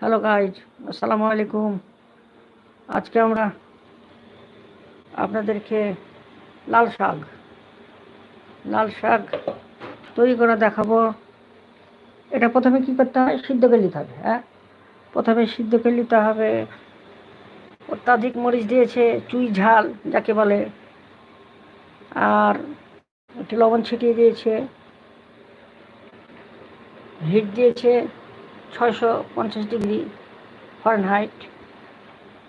Hello guys আসসালামু আলাইকুম আজকে আমরা আপনাদেরকে লাল শাক লাল শাক তৈরি করে দেখাবো। এটা প্রথমে কি করতে হয়? সিদ্ধ করে নিতে হবে হ্যাঁ? প্রথমে সিদ্ধ করে নিতে হবে অত্যাধিক মরিচ দিয়েছে, চুই ঝাল যাকে বলে। আর একটু লবণ ছিটিয়ে দিয়েছে, হিট দিয়েছে। ছয়শো পঞ্চাশ ডিগ্রি ফারেনহাইট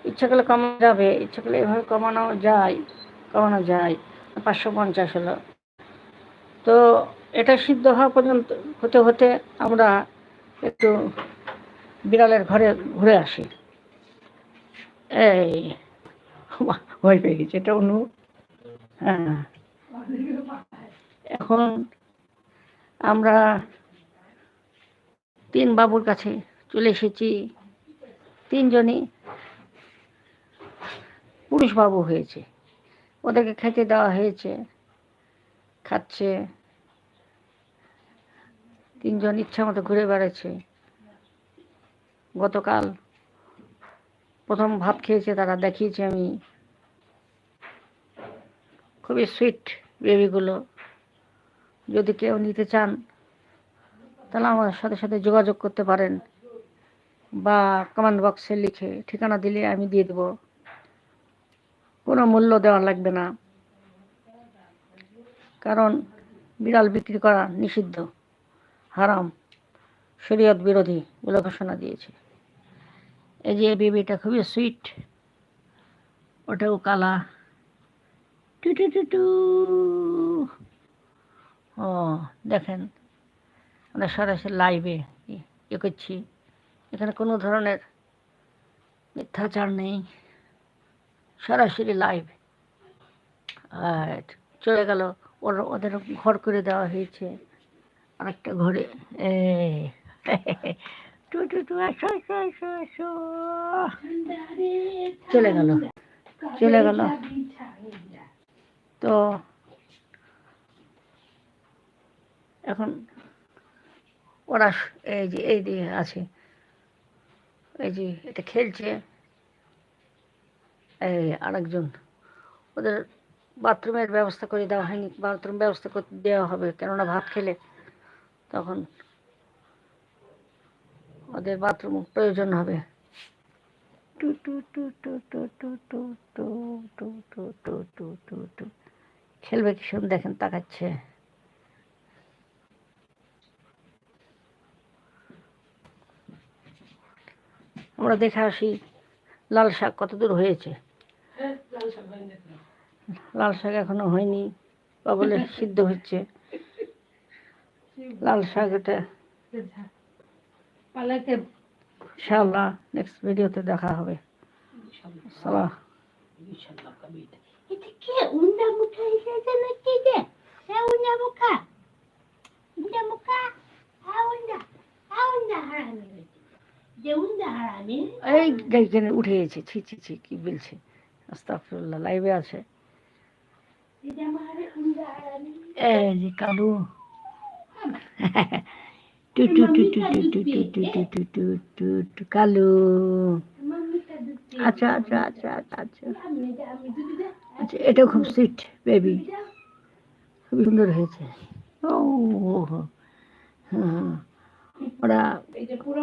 ইচ্ছা করলে কমানো যাবে, ইচ্ছা করলে এভাবে কমানো যায় কমানো যায়। পাঁচশো পঞ্চাশ হলো। তো এটা সিদ্ধ হওয়া পর্যন্ত হতে হতে আমরা একটু বিড়ালের ঘরে ঘুরে আসি। এই, ভয় পেয়ে গেছে, এটা অনু হ্যাঁ। এখন আমরা তিন বাবুর কাছে চলে এসেছি। তিনজনই পুরুষ বাবু হয়েছে। ওদেরকে খেতে দেওয়া হয়েছে, খাচ্ছে। তিনজন ইচ্ছা মতো ঘুরে বেড়াচ্ছে। গতকাল প্রথম ভাত খেয়েছে, তারা দেখিয়েছে আমি। খুবই সুইট বেবিগুলো যদি কেউ নিতে চান তাহলে আমার সাথে সাথে যোগাযোগ করতে পারেন বা কমেন্ট বক্সে লিখে ঠিকানা দিলে আমি দিয়ে দেব। কোনো মূল্য দেওয়া লাগবে না। কারণ বিড়াল বিক্রি করা নিষিদ্ধ, হারাম, শরীয়ত বিরোধী বলে ঘোষণা দিয়েছে। এই যে বেবিটা খুবই সুইট ওটাও কালা। টু টু টু টু। ও, দেখেন। আমরা সরাসরি লাইভে ইয়ে করছি। এখানে কোনো ধরনের মিথ্যাচার নেই। সরাসরি লাইভ আর চলে গেল, ওর, ওদের ঘর করে দেওয়া হয়েছে। আরেকটা ঘরে। টু চলে গেল চলে গেল। তো এখন ওরা এই যে এই দিয়ে আছে এই যে এটা খেলছে এই আরেকজন ওদের বাথরুমের ব্যবস্থা করে দেওয়া হয়নি বাথরুম ব্যবস্থা করতে দেওয়া হবে কেননা ভাত খেলে তখন ওদের বাথরুম প্রয়োজন হবে টু টু টু টু টু টু টু টু টু টু টু টু টু খেলবে কি দেখেন তাকাচ্ছে আমরা দেখে আসি লাল শাক কত দূর হয়েছে লাল শাক এখনও। হয়নি বা বলে সিদ্ধ হচ্ছে। লাল শাক এটা ইনশাল্লাহ নেক্সট ভিডিওতে দেখা হবে। এটা। কে? মুখা এসেছে নাকি যে? হ্যাঁ উন্ডা মুখা। হ্যাঁ হ্যাঁ হারামি হয়েছে যে উন্ডা হারামি এই গাইখানে উঠে গেছে ছি ছি ছি কি বলছে আস্তাফরুল্লাহ লাইভে আছে এটা এই কালু টু টু টু টু টু টু টু টু টু টু টু টু কালু আচ্ছা আচ্ছা আচ্ছা আচ্ছা আচ্ছা এটা আচ্ছা এটাও খুব সুইট বেবি খুব সুন্দর হয়েছে ও হ্যাঁ ওরা এটা পুরো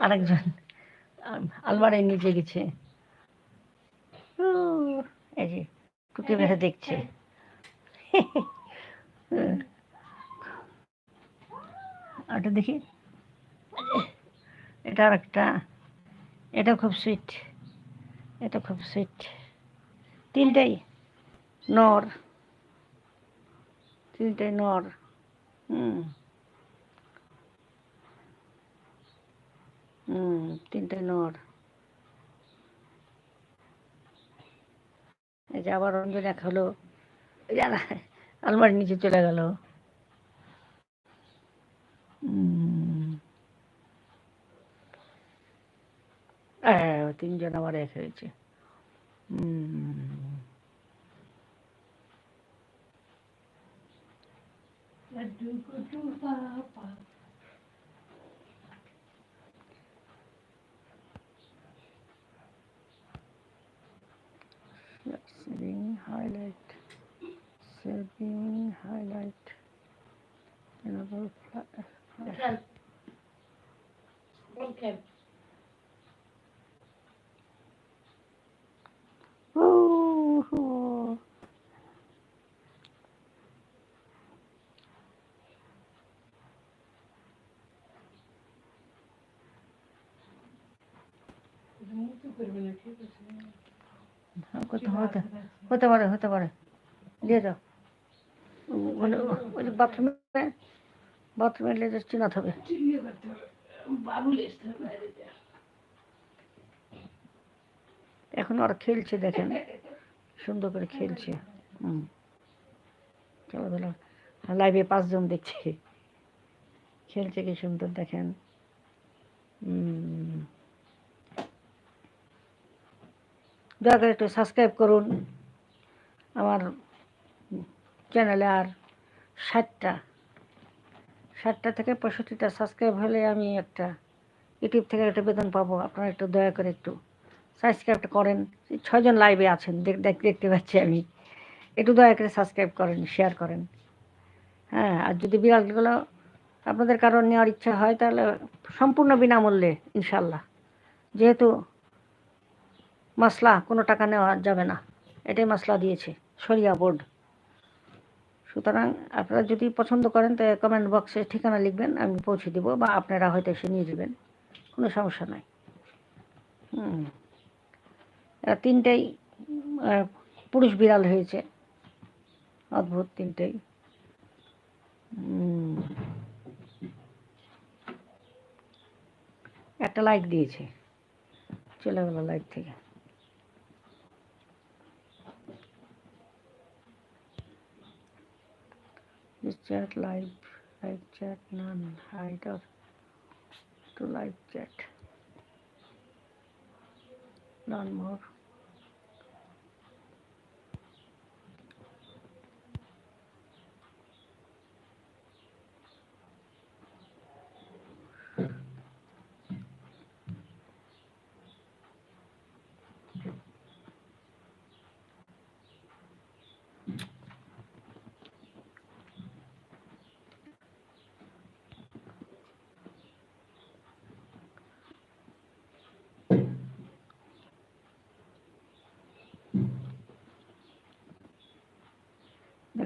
আরেকজন। আলমারির নিচে গেছে। এই যে টুকি মেরে দেখছে। আরেকটা দেখি। এটা আর একটা এটা খুব সুইট এটা খুব সুইট তিনটাই নর। তিনটাই নর। হুম। তিনটে নর। এই যে আবার রঞ্জন এক হলো। আলমারির নিচে চলে গেল। তিনজন আবার এক হয়েছে। উম, saving highlight saving highlight another flat. okay. okay. Muito permanente, হতে হতে পারে হতে পারে। নিয়ে যাও। ও- ওই- যে বাথরুমে বাথরুমে নিয়ে যাচ্ছি না হবে। বাইরেতে এখন ওরা খেলছে দেখেন। সুন্দর করে খেলছে। হুম। খেলাধুলা। লাইভে পাঁচজন দেখছে। খেলছে কি সুন্দর দেখেন। হুম। দয়া করে একটু সাবস্ক্রাইব করুন। আমার চ্যানেলে আর ষাটটা ষাটটা থেকে পঁয়ষট্টিটা সাবস্ক্রাইব হলে আমি একটা ইউটিউব থেকে একটা বেতন পাবো। আপনারা একটু দয়া করে একটু সাবস্ক্রাইবটা করেন। এই ছয়জন লাইভে আছেন, দেখ- দেখ- দেখতে পাচ্ছি আমি। একটু দয়া করে সাবস্ক্রাইব করেন শেয়ার করেন। হ্যাঁ আর যদি বিড়ালগুলো আপনাদের কারণ নেওয়ার ইচ্ছা হয়, তাহলে সম্পূর্ণ বিনামূল্যে ইনশাল্লাহ যেহেতু মাসলা কোনো টাকা নেওয়া যাবে না। এটাই মাসলা দিয়েছে, সরিয়া বোর্ড। সুতরাং আপনারা যদি পছন্দ করেন, তো কমেন্ট বক্সে ঠিকানা লিখবেন, আমি পৌঁছে দেবো, বা আপনারা হয়তো এসে নিয়ে যাবেন। কোনো সমস্যা নাই। হুম। তিনটেই পুরুষ বিড়াল হয়েছে। অদ্ভুত তিনটেই। একটা লাইক দিয়েছে। চলে গেল লাইক থেকে। Chat live, live chat none, hide or to live chat. None more.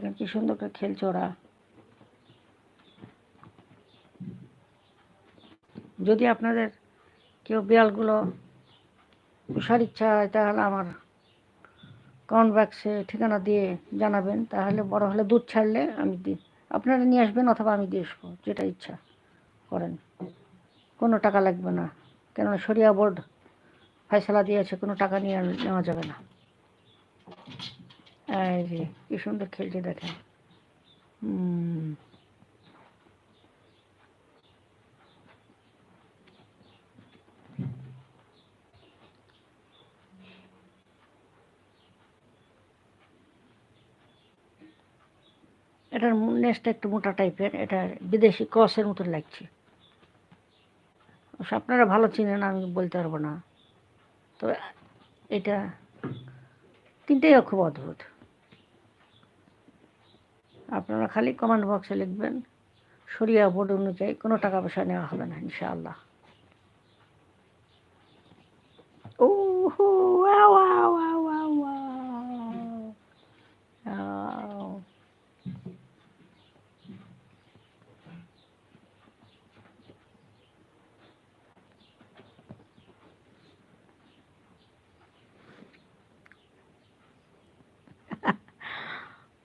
দেখেন কি সুন্দর করে খেলছে ওরা। যদি আপনাদের কেউ বিড়ালগুলো পোষার ইচ্ছা হয়, তাহলে আমার কমেন্ট বক্সে ঠিকানা দিয়ে জানাবেন। তাহলে বড় হলে দুধ ছাড়লে আমি দিই আপনারা নিয়ে আসবেন অথবা আমি দিয়ে আসব, যেটা ইচ্ছা করেন। কোনো টাকা লাগবে না। কেননা সরিয়া বোর্ড ফয়সলা দিয়েছে, কোনো টাকা নিয়ে নেওয়া যাবে না। এই যে কি সুন্দর খেলছে দেখেন। হুম। এটার নেসটা একটু মোটা টাইপের এটা বিদেশি কসের মতন লাগছে। আপনারা ভালো চিনেন আমি বলতে পারব না। তো এটা তিনটেই খুব অদ্ভুত। আপনারা খালি কমেন্ট বক্সে লিখবেন সরিয়া বোর্ড অনুযায়ী কোনো টাকা পয়সা নেওয়া হবে না, ইনশাআল্লাহ ও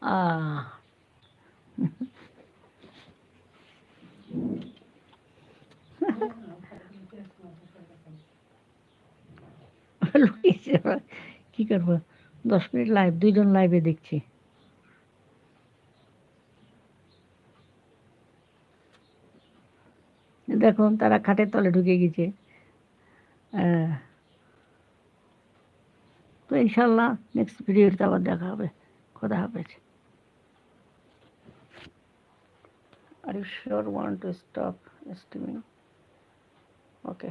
Ah. আমরা লুকিয়েছি আমরা কী করব দশ মিনিট লাইভ দুইজন লাইভে দেখছি। দেখুন তারা খাটের তলে ঢুকে গেছে। তো ইনশাল্লাহ নেক্সট ভিডিওতে আবার দেখা হবে খোদা হাফেজ are you sure want to stop streaming okay